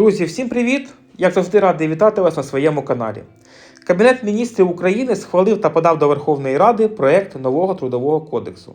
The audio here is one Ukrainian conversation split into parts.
Друзі, всім привіт! Як завжди радий вітати вас на своєму каналі. Кабінет міністрів України схвалив та подав до Верховної Ради проект нового трудового кодексу.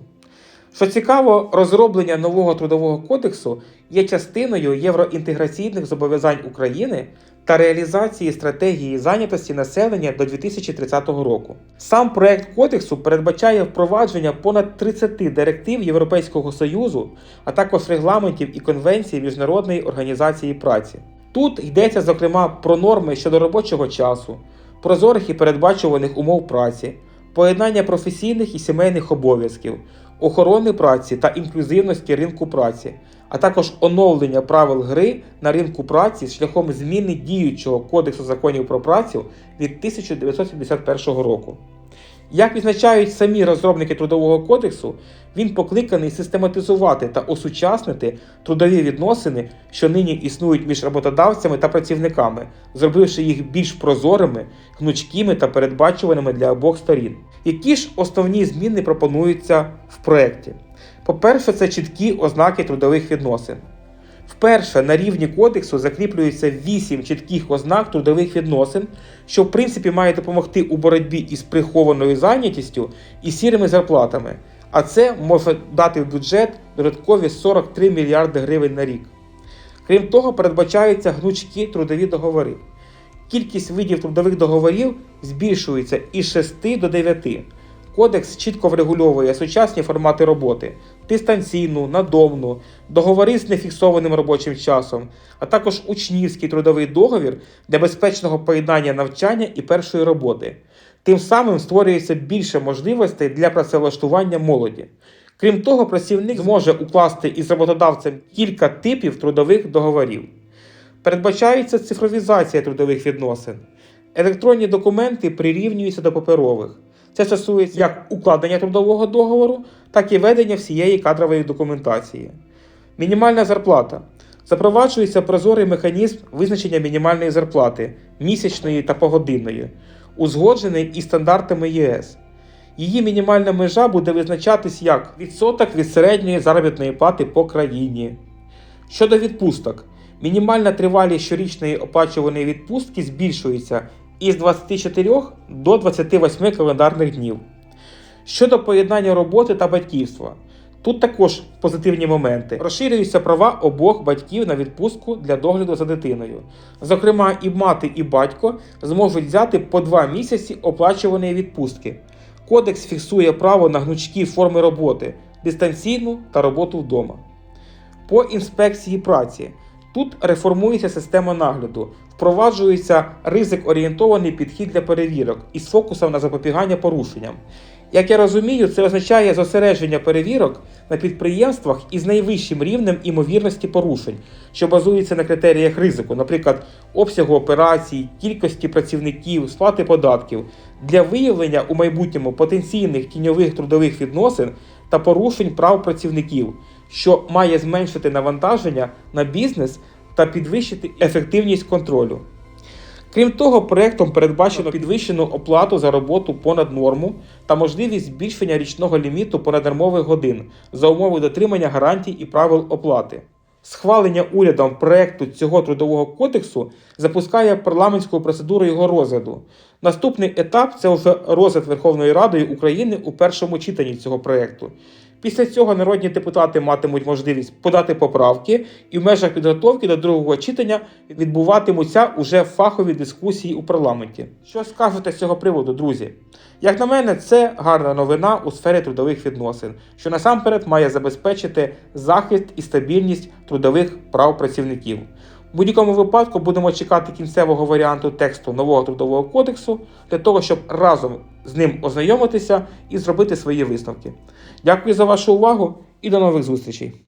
Що цікаво, розроблення нового трудового кодексу є частиною євроінтеграційних зобов'язань України та реалізації стратегії зайнятості населення до 2030 року. Сам проект кодексу передбачає впровадження понад 30 директив Європейського Союзу, а також регламентів і конвенцій Міжнародної організації праці. Тут йдеться зокрема про норми щодо робочого часу, прозорих і передбачуваних умов праці, поєднання професійних і сімейних обов'язків, охорони праці та інклюзивності ринку праці, а також оновлення правил гри на ринку праці шляхом зміни діючого Кодексу законів про працю від 1971 року. Як відзначають самі розробники трудового кодексу, він покликаний систематизувати та осучаснити трудові відносини, що нині існують між роботодавцями та працівниками, зробивши їх більш прозорими, гнучкими та передбачуваними для обох сторін. Які ж основні зміни пропонуються в проєкті? По-перше, це чіткі ознаки трудових відносин. Вперше на рівні кодексу закріплюється 8 чітких ознак трудових відносин, що в принципі має допомогти у боротьбі із прихованою зайнятістю і сірими зарплатами. А це може дати в бюджет додаткові 43 мільярди гривень на рік. Крім того, передбачаються гнучкі трудові договори. Кількість видів трудових договорів збільшується із 6 до 9. Кодекс чітко врегульовує сучасні формати роботи, дистанційну, надомну, договори з нефіксованим робочим часом, а також учнівський трудовий договір для безпечного поєднання навчання і першої роботи. Тим самим створюється більше можливостей для працевлаштування молоді. Крім того, працівник зможе укласти із роботодавцем кілька типів трудових договорів. Передбачається цифровізація трудових відносин. Електронні документи прирівнюються до паперових. Це стосується як укладення трудового договору, так і ведення всієї кадрової документації. Мінімальна зарплата. Запроваджується прозорий механізм визначення мінімальної зарплати місячної та погодинної, узгоджений із стандартами ЄС. Її мінімальна межа буде визначатись як відсоток від середньої заробітної плати по країні. Щодо відпусток, мінімальна тривалість щорічної оплачуваної відпустки збільшується із 24 до 28 календарних днів. Щодо поєднання роботи та батьківства, тут також позитивні моменти. Розширюються права обох батьків на відпустку для догляду за дитиною. Зокрема, і мати, і батько зможуть взяти по 2 місяці оплачуваної відпустки. Кодекс фіксує право на гнучкі форми роботи, дистанційну та роботу вдома. По інспекції праці. Тут реформується система нагляду, впроваджується ризик-орієнтований підхід для перевірок із фокусом на запобігання порушенням. Як я розумію, це означає зосередження перевірок на підприємствах із найвищим рівнем імовірності порушень, що базується на критеріях ризику, наприклад, обсягу операцій, кількості працівників, сплати податків, для виявлення у майбутньому потенційних тіньових трудових відносин та порушень прав працівників, що має зменшити навантаження на бізнес та підвищити ефективність контролю. Крім того, проектом передбачено підвищену оплату за роботу понад норму та можливість збільшення річного ліміту понаднормових годин за умови дотримання гарантій і правил оплати. Схвалення урядом проекту цього трудового кодексу запускає парламентську процедуру його розгляду. Наступний етап це вже розгляд Верховної Ради України у першому читанні цього проекту. Після цього народні депутати матимуть можливість подати поправки, і в межах підготовки до другого читання відбуватимуться уже фахові дискусії у парламенті. Що скажете з цього приводу, друзі? Як на мене, це гарна новина у сфері трудових відносин, що насамперед має забезпечити захист і стабільність трудових прав працівників. В будь-якому випадку будемо чекати кінцевого варіанту тексту нового трудового кодексу для того, щоб разом з ним ознайомитися і зробити свої висновки. Дякую за вашу увагу і до нових зустрічей!